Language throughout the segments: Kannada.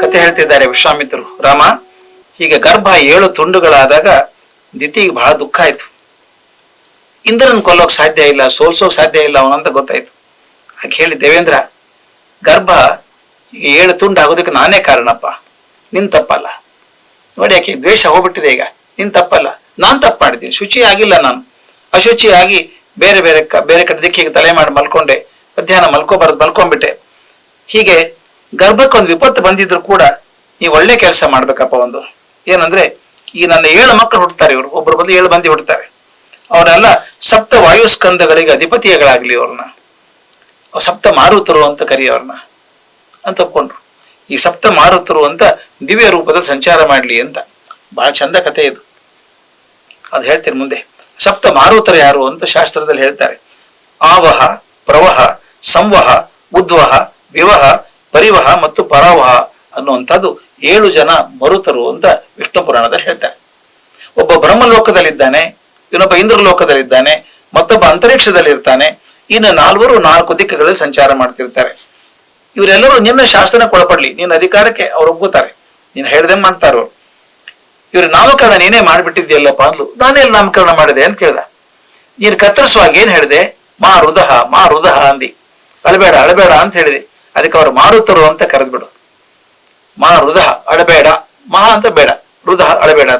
ಕತೆ ಹೇಳ್ತಿದ್ದಾರೆ ವಿಶ್ವಾಮಿತ್ರರು. ರಾಮ, ಹೀಗೆ ಗರ್ಭ ಏಳು ತುಂಡುಗಳಾದಾಗ ದಿತಿಗೆ ಬಹಳ ದುಃಖ ಆಯ್ತು. ಇಂದ್ರನ್ ಕೊಲ್ಲೋಕ್ ಸಾಧ್ಯ ಇಲ್ಲ, ಸೋಲ್ಸೋಕ್ ಸಾಧ್ಯ ಇಲ್ಲ ಅವನಂತ ಗೊತ್ತಾಯ್ತು. ಹಾಗೆ ಹೇಳಿ, ದೇವೇಂದ್ರ, ಗರ್ಭ ಏಳು ತುಂಡು ಆಗೋದಕ್ಕೆ ನಾನೇ ಕಾರಣಪ್ಪ. ನಿನ್ ತಪ್ಪಲ್ಲ. ನೋಡಿ ಯಾಕೆ, ದ್ವೇಷ ಹೋಗ್ಬಿಟ್ಟಿದೆ ಈಗ. ನಿನ್ ತಪ್ಪಲ್ಲ. ನಾನ್ ತಪ್ಪು ಮಾಡಿದ್ದೀನಿ. ಶುಚಿ ಆಗಿಲ್ಲ ನಾನು. ಅಶುಚಿ ಆಗಿ ಬೇರೆ ಬೇರೆ ಬೇರೆ ಕಡೆ ದಿಕ್ಕಿಗೆ ತಲೆ ಮಾಡಿ ಮಲ್ಕೊಂಡೆ. ಮಧ್ಯಾಹ್ನ ಮಲ್ಕೋಬಾರದು, ಮಲ್ಕೊಂಡ್ಬಿಟ್ಟೆ. ಹೀಗೆ ಗರ್ಭಕ್ಕೊಂದು ವಿಪತ್ತು ಬಂದಿದ್ರು ಕೂಡ ನೀವು ಒಳ್ಳೆ ಕೆಲಸ ಮಾಡ್ಬೇಕಪ್ಪ ಒಂದು. ಏನಂದ್ರೆ, ಈ ನನ್ನ ಏಳು ಮಕ್ಕಳು ಹುಡ್ತಾರೆ ಇವರು. ಒಬ್ಬರು ಬಂದು ಏಳು ಮಂದಿ ಹುಡ್ತಾರೆ ಅವರೆಲ್ಲ ಸಪ್ತ ವಾಯುಸ್ಕಂದಗಳಿಗೆ ಅಧಿಪತಿಗಳಾಗ್ಲಿ ಅವ್ರನ್ನ. ಅವ್ರು ಸಪ್ತ ಮಾರುತರು ಅಂತ ಕರೆಯೋರ್ನ ಅಂತ ಒಪ್ಕೊಂಡ್ರು. ಈ ಸಪ್ತ ಮಾರುತರು ಅಂತ ದಿವ್ಯ ರೂಪದಲ್ಲಿ ಸಂಚಾರ ಮಾಡ್ಲಿ ಅಂತ. ಬಹಳ ಚಂದ ಕಥೆ ಇದು. ಅದು ಹೇಳ್ತೀನಿ ಮುಂದೆ. ಸಪ್ತ ಮಾರುತರು ಯಾರು ಅಂತ ಶಾಸ್ತ್ರದಲ್ಲಿ ಹೇಳ್ತಾರೆ. ಆವಹ, ಪ್ರವಹ, ಸಂವಹ, ಉದ್ವಹ, ವಿವಹ ಪರಿವಹ ಮತ್ತು ಪರವಹ ಅನ್ನುವಂಥದ್ದು ಏಳು ಜನ ಮರುತರು ಅಂತ ವಿಷ್ಣು ಪುರಾಣದಲ್ಲಿ ಹೇಳ್ತಾರೆ. ಒಬ್ಬ ಬ್ರಹ್ಮಲೋಕದಲ್ಲಿದ್ದಾನೆ, ಇನ್ನೊಬ್ಬ ಇಂದ್ರ ಲೋಕದಲ್ಲಿದ್ದಾನೆ ಮತ್ತೊಬ್ಬ ಅಂತರಿಕ್ಷದಲ್ಲಿ ಇರ್ತಾನೆ ಇನ್ನು ನಾಲ್ವರು ನಾಲ್ಕು ದಿಕ್ಕುಗಳಲ್ಲಿ ಸಂಚಾರ ಮಾಡ್ತಿರ್ತಾರೆ. ಇವರೆಲ್ಲರೂ ನಿನ್ನ ಶಾಸನಕ್ಕೆ ಒಳಪಡ್ಲಿ, ನಿನ್ನ ಅಧಿಕಾರಕ್ಕೆ ಅವ್ರು ಒಪ್ಪುತ್ತಾರೆ ನೀನು ಹೇಳ್ದೆ ಮಾಡ್ತಾರ ಇವ್ರ, ನಾಮಕರಣ ನೀನೇ ಮಾಡಿಬಿಟ್ಟಿದ್ಯಲ್ಲಪ್ಪ ಅಂದ್ಲು. ನಾನೇ ನಾಮಕರಣ ಮಾಡಿದೆ ಅಂತ ಕೇಳ್ದ. ನೀನು ಕತ್ತರಿಸುವಾಗ ಏನ್ ಹೇಳಿದೆ? ಮಾ ಹೃದಹ ಮಾ ಹೃದಹ ಅಂದಿ. ಅಳಬೇಡ ಅಳಬೇಡ ಅಂತ ಹೇಳಿದೆ. ಅದಕ್ಕೆ ಅವರು ಮಾರುತರು ಅಂತ ಕರೆದ್ಬಿಡು. ಮಾ ಹೃದಹ ಅಳಬೇಡ, ಮಹಾ ಅಂತ ಬೇಡ ಹೃದಹ ಅಳಬೇಡ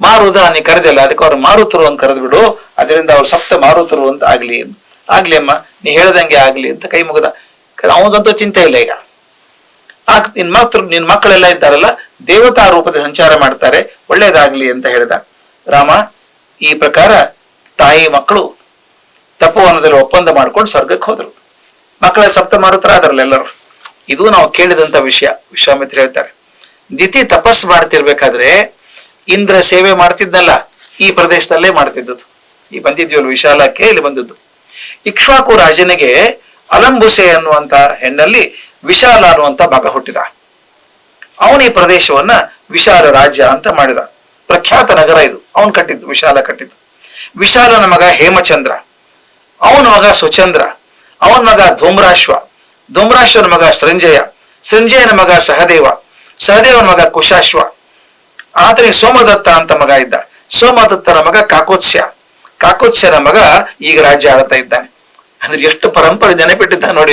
ಮಾ ಹೃದಹ ನೀ ಕರೆದಿಲ್ಲ, ಅದಕ್ಕೆ ಅವ್ರು ಮಾರುತರು ಅಂತ ಕರೆದ್ಬಿಡು, ಅದರಿಂದ ಅವ್ರು ಸಪ್ತ ಮಾರುತರು ಅಂತ ಆಗ್ಲಿ ಆಗ್ಲಿ ಅಮ್ಮ, ನೀ ಹೇಳ್ದಂಗೆ ಆಗ್ಲಿ ಅಂತ ಕೈ ಮುಗಿದ. ಅವನಿಗಂತೂ ಚಿಂತೆ ಇಲ್ಲ ಈಗ. ಆ ನಿನ್ ಮಾತೃ ನಿನ್ ಮಕ್ಕಳೆಲ್ಲ ಇದ್ದಾರಲ್ಲ, ದೇವತಾ ರೂಪದ ಸಂಚಾರ ಮಾಡ್ತಾರೆ, ಒಳ್ಳೇದಾಗ್ಲಿ ಅಂತ ಹೇಳಿದ. ರಾಮ, ಈ ಪ್ರಕಾರ ತಾಯಿ ಮಕ್ಕಳು ತಪೋವನದಲ್ಲಿ ಒಪ್ಪಂದ ಮಾಡ್ಕೊಂಡು ಸ್ವರ್ಗಕ್ಕೆ ಹೋದ್ರು. ಮಕ್ಕಳ ಸಪ್ತ ಮಾರುತರ ಅದರಲ್ಲೆಲ್ಲರೂ ಇದು ನಾವು ಕೇಳಿದಂತ ವಿಷಯ, ವಿಶ್ವಾಮಿತ್ರ ಹೇಳ್ತಾರೆ. ದಿತಿ ತಪಸ್ ಮಾಡ್ತಿರ್ಬೇಕಾದ್ರೆ ಇಂದ್ರ ಸೇವೆ ಮಾಡ್ತಿದ್ನಲ್ಲ, ಈ ಪ್ರದೇಶದಲ್ಲೇ ಮಾಡ್ತಿದ್ದದ್ದು. ಈ ಬಂದಿದ್ವಲ್ಲ ವಿಶಾಲಕ್ಕೆ ಇಲ್ಲಿ ಬಂದದ್ದು. ಇಕ್ಷ್ವಾಕು ರಾಜನಿಗೆ ಅಲಂಬುಸೆ ಅನ್ನುವಂತ ಹೆಣ್ಣಲ್ಲಿ ವಿಶಾಲ ಅನ್ನುವಂತ ಭಾಗ ಹುಟ್ಟಿದ. ಅವನ ಈ ಪ್ರದೇಶವನ್ನ ವಿಶಾಲ ರಾಜ್ಯ ಅಂತ ಮಾಡಿದ. ಪ್ರಖ್ಯಾತ ನಗರ ಇದು. ಅವನ್ ಕಟ್ಟಿದ್ದು, ವಿಶಾಲ ಕಟ್ಟಿದ್ದು. ವಿಶಾಲನ ಮಗ ಹೇಮಚಂದ್ರ. ಅವನ ಮಗ ಸುಚಂದ್ರ. ಅವನ ಮಗ ಧೂಮ್ರಾಶ್ವ. ಧೂಮ್ರಾಶ್ವನ ಮಗ ಸೃಂಜಯ. ಸೃಂಜಯನ ಮಗ ಸಹದೇವ. ಸಹದೇವನ ಮಗ ಕುಶಾಶ್ವ. ಆತನಿಗೆ ಸೋಮದತ್ತ ಅಂತ ಮಗ ಇದ್ದ. ಸೋಮದತ್ತನ ಮಗ ಕಾಕೋತ್ಸ್ಯ. ಕಾಕೋತ್ಸ್ಯನ ಮಗ ಈಗ ರಾಜ್ಯ ಆಳ್ತಾ ಇದ್ದಾನೆ. ಅಂದ್ರೆ ಎಷ್ಟು ಪರಂಪರೆ ನೆನಪಿಟ್ಟಿದ್ದ ನೋಡಿ.